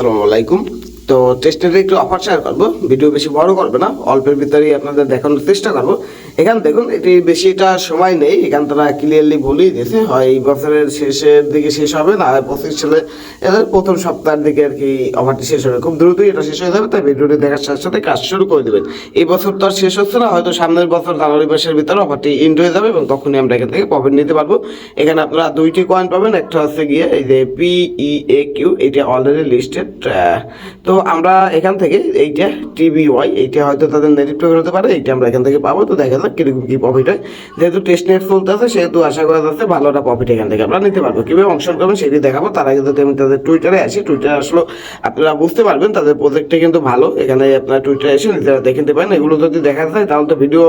আসসালামু আলাইকুম। তো টেস্টের একটু অফার শেয়ার করব ভিডিও বেশি বড় করবে না, অল্পের ভিতরেই আপনাদের দেখানোর চেষ্টা করব। এখান দেখুন, এটি বেশিটা সময় নেই, এখান তারা ক্লিয়ারলি বলেই দিয়েছে, হয় এই বছরের শেষের দিকে শেষ হবে, না হয় পঁচিশ সালে, এদের প্রথম সপ্তাহের দিকে আর কি অফারটি শেষ হবে। খুব দ্রুতই এটা শেষ হয়ে যাবে, তাই ভিডিওটি দেখার সাথে সাথে কাজ শুরু করে দেবেন। এই বছর তো আর শেষ হচ্ছে না, হয়তো সামনের বছর জানুয়ারি মাসের ভিতরে অফারটি এন্ড হয়ে যাবে এবং তখনই আমরা এখান থেকে প্রফিট নিতে পারব। এখানে আপনারা দুইটি কয়েন পাবেন, একটা হচ্ছে গিয়ে এই যে পিই এ কিউ এইটা অলরেডি লিস্টেড তো আমরা এখান থেকে এইটা টিবি ওয়াই এইটা হয়তো তাদের টোকেন হতে পারে, এইটা আমরা এখান থেকে পাবো, তো দেখা যাক কীরকম কি প্রফিট হয়? যেহেতু টেস্ট নেট চলতে আছে সেহেতু আশা করা যাচ্ছে ভালো একটা প্রফিট এখান থেকে আমরা নিতে পারব। কীভাবে অংশগ্রহণ করবেন সেটি দেখাবো। তার আগে যদি আমি তাদের টুইটারে আসি টুইটারে আসলে আপনারা বুঝতে পারবেন, তাদের প্রজেক্টটা কিন্তু ভালো। এখানে আপনার টুইটারে এসে নিজেরা দেখে নিতে পারেন। এগুলো যদি দেখা যায়, তাহলে তো ভিডিও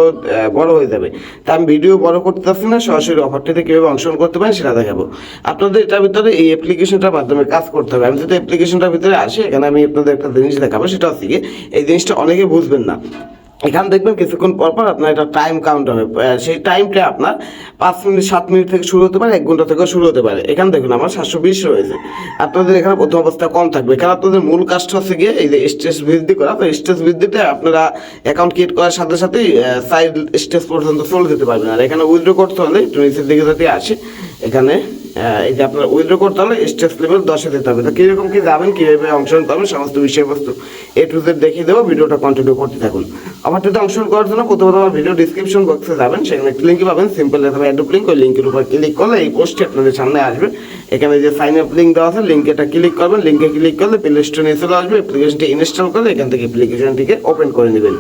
বড় হয়ে যাবে। তা আমি ভিডিও বড় করতে চাচ্ছি না, সরাসরি অফারটিতে কীভাবে অংশগ্রহণ করতে পারেন সেটা দেখাবো। আপনাদের এটার ভিতরে এই অ্যাপ্লিকেশনটার মাধ্যমে কাজ করতে হবে। আমি যদি অ্যাপ্লিকেশনটার ভিতরে আসি, এখানে আমি আপনাদের একটা জিনিস দেখাবো, সেটা হচ্ছে এই জিনিসটা অনেকে বুঝবেন না। এখানে দেখবেন কিছুক্ষণ পর পর আপনার একটা টাইম কাউন্ট হবে। সেই টাইমটা আপনার পাঁচ মিনিট, সাত মিনিট থেকে শুরু হতে পারে, এক ঘণ্টা থেকেও শুরু হতে পারে। এখানে দেখুন আমার সাতশো বিশ রয়েছে। আপনাদের এখানে প্রথম অবস্থা কম থাকবে। এখানে আপনাদের মূল কাজটা হচ্ছে গিয়ে এই যে স্টেজ বৃদ্ধি করা। তো স্টেজ বৃদ্ধিতে আপনারা অ্যাকাউন্ট ক্রিয়েট করার সাথে সাথেই সাইড স্টেজ পর্যন্ত চলে যেতে পারবেন। আর এখানে উইথড্র করতে হলে একটু নিচের দিকে যাতে আসে, এখানে এই যে আপনার উইথড্র করতে হলে স্টেজ লেভেল দশে দিতে হবে। তো কীরকম কী যাবেন, কীভাবে অংশগ্রহণ করবেন, সমস্ত বিষয়বস্তু এ টু জেড দেখিয়ে দেবো, ভিডিওটা কন্টিনিউ করতে থাকুন। যদি অংশগ্রহণ করার জন্য প্রথমত আমার ভিডিও ডিসক্রিপশন বক্সে যাবেন, সেখানে একটা লিঙ্ক পাবেন সিম্পল অথবা অ্যাডপ লিঙ্ক ওই লিঙ্কের উপর ক্লিক করলে এই পোস্টটি আপনাদের সামনে আসবে। এখানে যে সাইন আপ লিঙ্ক দেওয়া আছে লিঙ্কে এটা ক্লিক করবেন লিঙ্কে ক্লিক করলে প্লে স্টোরে চলে আসবে অ্যাপ্লিকেশনটি ইনস্টল করলে এখান থেকে অ্যাপ্লিকেশনটিকে ওপেন করে নেবেন।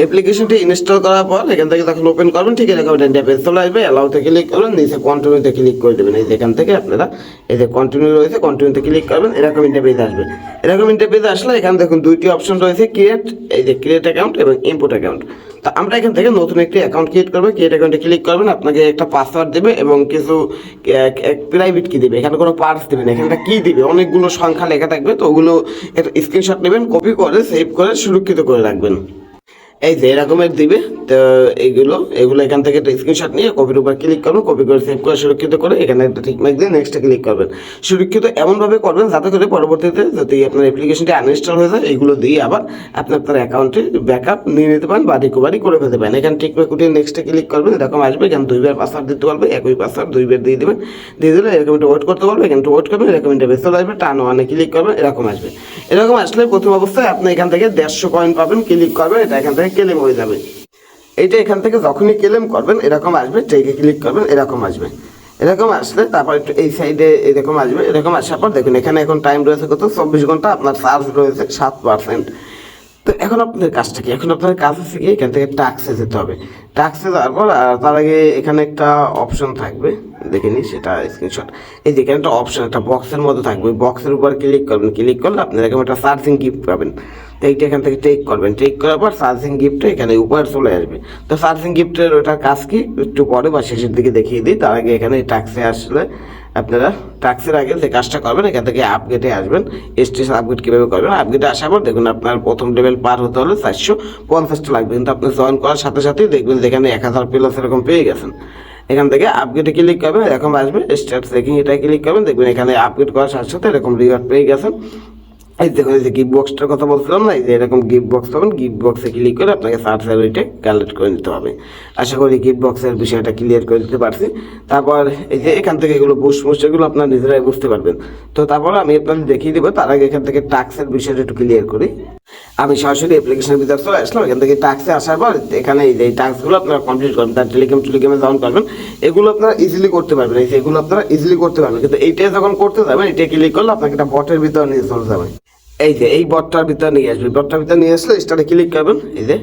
অ্যাপ্লিকেশনটি ইনস্টল করার পর এখান থেকে তখন ওপেন করবেন, ঠিক এরকম একটা পেজ চলে আসবে অ্যালাউতে ক্লিক করবেন, নিচে কন্টিনিউতে ক্লিক করে দেবেন। এই যে এখান থেকে আপনারা এই যে কন্টিনিউ রয়েছে কন্টিনিউতে ক্লিক করবেন, এরকম ইন্টারপেজ আসবে। এরকম ইন্টারপেজ আসলে এখানে দেখুন দুইটি অপশন রয়েছে ক্রিয়েট এই যে ক্রিয়েট অ্যাকাউন্ট এবং ইম্পোর্ট অ্যাকাউন্ট তো আমরা এখান থেকে নতুন একটি অ্যাকাউন্ট ক্রিয়েট করব ক্রিয়েট অ্যাকাউন্টে ক্লিক করবেন, আপনাকে একটা পাসওয়ার্ড দেবে এবং কিছু প্রাইভেট কী দেবে। এখানে কোনো পার্স দেবে না এখানটা কী দেবে। অনেকগুলো সংখ্যা লেখা থাকবে, তো ওগুলো একটা স্ক্রিনশট নেবেন কপি করে সেভ করে, সুরক্ষিত করে রাখবেন। এই যে এরকমের দিবে, তো এইগুলো এগুলো এখান থেকে একটা স্ক্রিনশট নিয়ে কপির উপর ক্লিক করবেন কপি করে সেভ করে সুরক্ষিত করে এখানে একটা ঠিক মার্ক দিয়ে নেক্সটে ক্লিক করবেন। সুরক্ষিত এমনভাবে করবেন যাতে করে পরবর্তীতে যদি আপনার অ্যাপ্লিকেশনটি আনইনস্টল হয়ে যায়, এগুলো দিয়ে আবার আপনি আপনার অ্যাকাউন্টে ব্যাকআপ নিয়ে নিতে পারেন বা রিকভারি করে ফেলতে পারেন। এখানে ঠিক করে কুটিয়ে নেক্সটে ক্লিক করবেন, এরকম আসবে, এখানে দুইবার পাসওয়ার্ড দিতে পারবে একই পাসওয়ার্ড দুইবার দিয়ে দেবেন। দিয়ে দিলে এরকম একটা ওয়েট করতে পারবে এখানে ওয়েট করবেন, এরকম একটা বেসল আসবে টান ওয়ানে ক্লিক করবেন, এরকম আসবে। এরকম আসলে প্রথম অবস্থায় আপনি এখান থেকে দেড়শো কয়েন পাবেন ক্লিক করবেন, এটা এখান থেকে ক্লেম হয়ে যাবে। এইটা এখান থেকে যখনই ক্লেম করবেন, এরকম আসবে টেকে ক্লিক করবেন, এরকম আসবে। এরকম আসলে তারপর একটু এই সাইডে এরকম আসবে, এরকম আসার পর দেখুন, এখানে এখন টাইম রয়েছে কত? চব্বিশ ঘণ্টা, আপনার চার্জ রয়েছে সাত পার্সেন্ট তো এখন আপনাদের কাজটা কি? এখন আপনাদের কাজ হচ্ছে কি এখান থেকে টাক্সে যেতে হবে। টাক্সে যাওয়ার পর তার আগে এখানে একটা অপশন থাকবে, দেখে নিই সেটা স্ক্রিনশট এই যে এখানে একটা অপশন একটা বক্সের মধ্যে থাকবে। বক্সের উপর ক্লিক করবেন। ক্লিক করলে আপনি এরকম একটা সার্চিং গিফট পাবেন। তো এইটা এখান থেকে টেক করবেন। টেক করার পর সার্চিং গিফটটা এখানে উপরে চলে আসবে। তো সার্চিং গিফটের ওটার কাজ কি? একটু পরে বা শেষের দিকে দেখিয়ে দিই। তার আগে এখানে টাক্সে আসলে আপনারা টাক্সের আগে যে কাজটা করবেন, এখান থেকে আপগ্রেডে আসবেন। স্টেশন আপগ্রেড কীভাবে করবেন? আপগ্রেডে আসার পর দেখুন আপনার প্রথম লেভেল পার হতে হলে চারশো পঞ্চাশটা লাগবে। কিন্তু আপনি জয়েন করার সাথে সাথেই দেখবেন যেখানে এক হাজার প্লাস এরকম পেয়ে গেছেন। এখান থেকে আপগ্রেডে ক্লিক করবেন, এরকম আসবে। স্টার্ট চেকিং এটা ক্লিক করবেন। দেখবেন এখানে আপগ্রেড করার সাথে সাথে এরকম রিওয়ার্ড পেয়ে গেছেন। এই দেখুন এই যে গিফট বক্সটার কথা বলছিলাম না, এই যে এরকম গিফট বক্স পাবেন গিফট বক্সে ক্লিক করে আপনাকে সার্চ ওইটা কালেক্ট করে নিতে হবে। আশা করি গিফট বক্সের বিষয়টা ক্লিয়ার করে দিতে পারছি। তারপর এই যে এখান থেকে এগুলো বুস মুস এগুলো আপনার নিজেরাই বুঝতে পারবেন। তো তারপর আমি আপনাদের দেখিয়ে দেবো, তার আগে এখান থেকে টাক্সের বিষয়টা একটু ক্লিয়ার করি। আমি সরাসরি অ্যাপ্লিকেশনের ভিতরে চলে আসলাম, এখান থেকে টাক্সে আসার পর এখানে এই যে এই টাক্সগুলো আপনারা কমপ্লিট করবেন, তার টেলিগ্রাম টেলিগ্রামে জয়েন করবেন। এগুলো আপনারা ইজিলি করতে পারবেন এগুলো আপনারা ইজিলি করতে পারবেন। কিন্তু এইটা যখন করতে যাবেন এটা ক্লিক করলে আপনাকে একটা বটের ভিতরে নিয়ে চলে যাবে। এই যে, এই বটটার ভিতরে নিয়ে আসবে। বটটার ভিতরে নিয়ে আসলে স্টারে ক্লিক করবেন। এই যে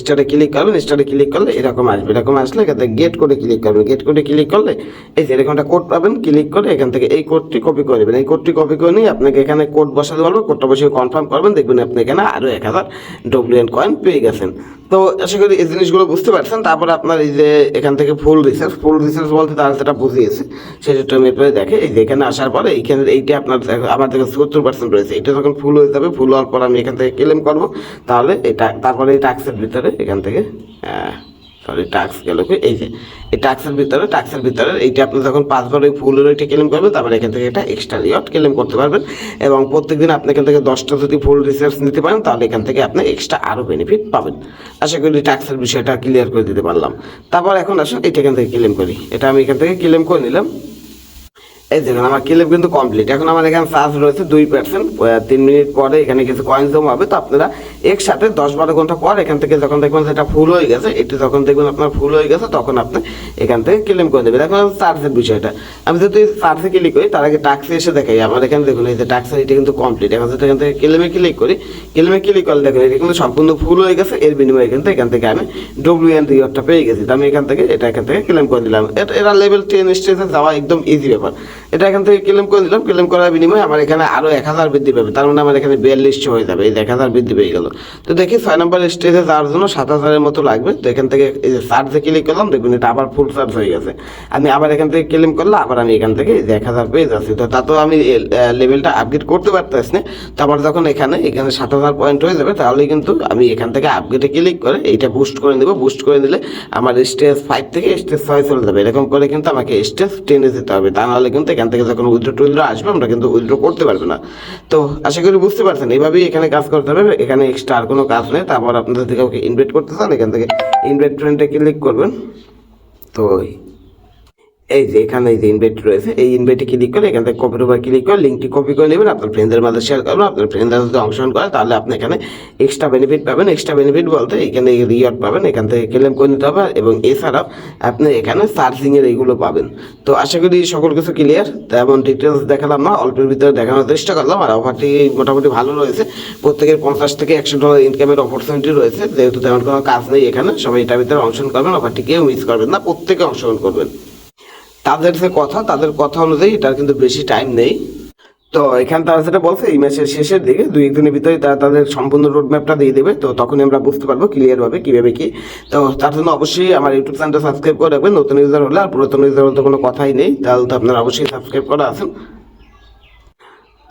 স্টারে ক্লিক করবেন স্টারে ক্লিক করলে এরকম আসবে। এরকম আসলে এখান থেকে গেট করে ক্লিক করবেন। গেট করে ক্লিক করলে এই যে এরকম একটা কোড পাবেন ক্লিক করে এখান থেকে এই কোডটি কপি করে নেবেন। এই কোডটি কপি করে নিয়ে আপনাকে এখানে কোড বসাতে পারব কোডটা বসিয়ে কনফার্ম করবেন। দেখবেন আপনি এখানে আরও এক হাজার ডব্লিউএন কয়েন পেয়ে গেছেন। তো আশা করি এই জিনিসগুলো বুঝতে পারছেন। তারপর আপনার এই যে এখান থেকে ফুল রিসার্চ ফুল রিসার্চ বলতে তারা সেটা বুঝিয়েছে সেটা আমি আপনাদের দেখে, এই যে এখানে আসার পরে এইখানে এইটা আপনার আমার থেকে সত্তর পার্সেন্ট রয়েছে। এটা যখন ফুল হয়ে যাবে ফুল হওয়ার পর আমি এখান থেকে ক্লেম করব। তাহলে এটা, তারপরে এই টাক্সের ভিতরে এখান থেকে সরি টাক্স গেল এই যে, এই টাক্সের ভিতরে টাক্সের ভিতরে, এইটা আপনি যখন পাঁচবার ওই ফুলের ওইটা ক্লেম করবেন, তারপরে এখান থেকে একটা এক্সট্রা রিওয়ার্ড ক্লেম করতে পারবেন। এবং প্রত্যেকদিন আপনি এখান থেকে দশটা যদি ফুল রিসার্চ নিতে পারেন, তাহলে এখান থেকে আপনি এক্সট্রা আরও বেনিফিট পাবেন। আশা করি টাক্সের বিষয়টা ক্লিয়ার করে দিতে পারলাম। তারপর এখন আসুন এটা এখান থেকে ক্লেম করি। এটা আমি এখান থেকে ক্লেম করে নিলাম। এই দেখুন, আমার ক্লেম কিন্তু কমপ্লিট এখন আমার এখানে চার্জ রয়েছে দুই পার্সেন্ট তিন মিনিট পরে এখানে কিছু কয়েন জমা হবে, তো আপনারা একসাথে দশ বারো ঘণ্টা পর এখান থেকে যখন দেখবেন সেটা ফুল হয়ে গেছে একটু যখন দেখবেন আপনার ফুল হয়ে গেছে, তখন আপনি এখান থেকে ক্লেম করে দেবেন। এখন চার্জের বিষয়টা। আমি যদি চার্জে ক্লিক করি, তার আগে টাক্সে এসে দেখাই। আমার এখানে দেখুন, এই যে টাক্সের এটা কিন্তু কমপ্লিট এখন যদি এখান থেকে ক্লেমে ক্লিক করি ক্লেমে ক্লিক করলে দেখুন, এটা কিন্তু সম্পূর্ণ ফুল হয়ে গেছে। এর বিনিময়ে কিন্তু এখান থেকে আমি ডব্লিউ এন রিওয়ার্ডটা পেয়ে গেছি। তো আমি এখান থেকে, এটা এখান থেকে ক্লেম করে দিলাম। এটা লেভেল টেন স্টেজে যাওয়া একদম ইজি ব্যাপার। এটা এখান থেকে ক্লেম করে দিলাম ক্লেম করার বিনিময়ে আমার এখানে আরও এক হাজার বৃদ্ধি পাবে। তার মানে আমার এখানে বিয়াল্লিশশো হয়ে যাবে, এই এক হাজার বৃদ্ধি পেয়ে গেল। তো দেখি ছয় নম্বর স্টেজে যাওয়ার জন্য সাত হাজারের মতো লাগবে। তো এখান থেকে এই যে চার্জে ক্লিক করলাম দেখবেন এটা আবার ফুল চার্জ হয়ে গেছে। আমি আবার এখান থেকে ক্লেম করলে আবার আমি এখান থেকে এই যে এক হাজার পেয়ে যাচ্ছি। তো তাতেও আমি লেভেলটা আপগ্রেড করতে পারতেছি না। তো আবার যখন এখানে এখানে সাত হাজার পয়েন্ট হয়ে যাবে তাহলে কিন্তু আমি এখান থেকে আপগ্রেডে ক্লিক করে এইটা বুস্ট করে দেবো বুস্ট করে দিলে আমার স্টেজ ফাইভ থেকে স্টেজ ছয় চলে যাবে। এরকম করে কিন্তু আমাকে স্টেজ টেনে যেতে হবে। তা নাহলে কিন্তু এখান থেকে যখন উইথড্র টুইথড্র আসবে, আমরা কিন্তু উইথড্র করতে পারব না। তো আশা করি বুঝতে পারছেন, এইভাবেই এখানে কাজ করতে হবে। এখানে এক্সট্রা আর কোনো কাজ নেই। তারপর আপনাদের থেকে ওকে ইনভাইট করতে চান, এখান থেকে ইনভাইট ফ্রেন্ডে ক্লিক করবেন। তো এই যে এখানে এই যে ইনভাইট রয়েছে, এই ইনভাইটে ক্লিক করে এখান থেকে কপির উপর ক্লিক করে লিঙ্কটি কপি করে নেবেন, আপনার ফ্রেন্ডদের মাঝে শেয়ার করবেন, আপনার ফ্রেন্ডরা যদি অংশগ্রহণ করে, তাহলে আপনি এখানে এক্সট্রা বেনিফিট পাবেন। এক্সট্রা বেনিফিট বলতে এখানে রিওয়ার্ড পাবেন, এখান থেকে ক্লেম করে নিতে হবে এবং এছাড়াও আপনি এখানে সার্চিংয়ের এইগুলো পাবেন। তো আশা করি সকল কিছু ক্লিয়ার তেমন ডিটেলস দেখালাম না, অল্পের ভিতরে দেখানোর চেষ্টা করলাম, আর অফারটি মোটামুটি ভালো রয়েছে। প্রত্যেকের পঞ্চাশ থেকে একশো ডলার ইনকামের অপরচুনিটি রয়েছে, যেহেতু তেমন কোনো কাজ নেই এখানে, সবাই এটার ভিতরে অংশগ্রহণ করবেন অফারটি কেউ মিস করবেন না, প্রত্যেকে অংশগ্রহণ করবেন। তাদের যে কথা, তাদের কথা অনুযায়ী এটার কিন্তু বেশি টাইম নেই। তো এখানে তারা যেটা বলছে, এই মাসের শেষের দিকে দুই একদিনের ভিতরে তারা তাদের সম্পূর্ণ রোড ম্যাপটা দিয়ে দেবে। তো তখনই আমরা বুঝতে পারব ক্লিয়ারভাবে কীভাবে কী। তো তার জন্য অবশ্যই আমার ইউটিউব চ্যানেলটা সাবস্ক্রাইব করে রাখবেন। নতুন ইউজার হলে আর পুরাতন ইউজার হলে তো কোনো কথাই নেই। তাহলে তো আপনারা অবশ্যই সাবস্ক্রাইব করা আছেন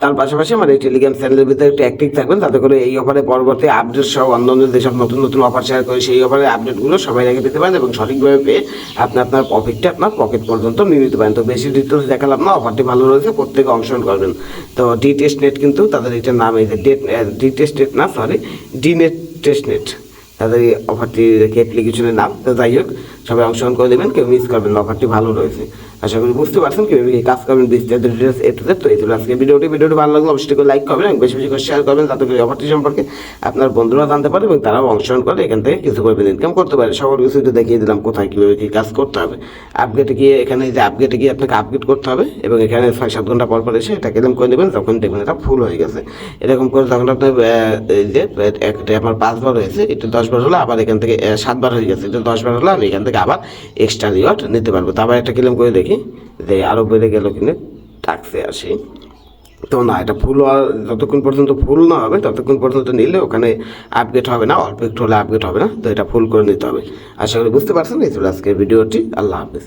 তার পাশাপাশি এই টেলিগ্রাম চ্যানেলের ভিতরে একটু অ্যাক্টিভ থাকবেন। তাতে করে এই অফারে পরবর্তী আপডেট সহ অন্যান্য যেসব নতুন নতুন অফার শেয়ার করে, সেই অফারের আপডেটগুলো সবাই আগে পেতে পারেন এবং সঠিকভাবে পেয়ে আপনি আপনার প্রফিটটা আপনার পকেট পর্যন্ত নিয়ে নিতে পারেন। তো বেশি ডিটেলস দেখালাম না অফারটি ভালো রয়েছে, প্রত্যেকে অংশগ্রহণ করবেন। তো ডি টেস্ট নেট কিন্তু তাদের এটার নাম, এই ডেট ডি টেস্ট নেট না sorry D net test net তাদের এই অফারটি অ্যাপ্লিকেশনের নাম। তো যাই হোক, সবাই অংশগ্রহণ করে দেবেন কেউ মিস করবেন অফারটি ভালো রয়েছে। আশা করি বুঝতে পারছেন কীভাবে কাজ করবেন বিস্তারিত ডিটেলস এ টু তো এই ছিল আজকে ভিডিওটি ভিডিওটি ভালো লাগলে অবশ্যই করে লাইক করবেন এবং বেশি বেশি করে শেয়ার করবেন যাতে করে অফারটি সম্পর্কে আপনার বন্ধুরা জানতে পারে এবং তারাও অংশগ্রহণ করে, এখান থেকে কিছু করবেন ইনকাম করতে পারে। সকল কিছু দেখিয়ে দিলাম কোথায় কীভাবে কী কাজ করতে হবে। আপগ্রেডে গিয়ে এখানে যে আপগ্রেডে গিয়ে আপনাকে আপগ্রেড করতে হবে এবং এখানে ছয় সাত ঘণ্টা পর পর এসে এটা ক্লেম করে নেবেন তখন দেখবেন এটা ফুল হয়ে গেছে। এরকম করে যখন আপনার এই যে, একটা আমার পাঁচবার হয়েছে, এটা দশবার হলে, আবার এখান থেকে সাতবার হয়ে গেছে, এটা দশবার হলে, আমি এখান থেকে আবার এক্সট্রা রিওয়ার্ড নিতে পারব। তো আবার একটা ক্লেম করে দেখি। যে আরও বেড়ে গেল কিনে থাকতে আসি। তো না, এটা ফুল হওয়ার যতক্ষণ পর্যন্ত ফুল না হবে, ততক্ষণ পর্যন্ত নিলে ওখানে আপডেট হবে না, অল্প একটু হলে আপডেট হবে না, তো এটা ফুল করে নিতে হবে। আশা করি বুঝতে পারছেন, এই ছিল আজকের ভিডিওটি। আল্লাহ হাফিজ।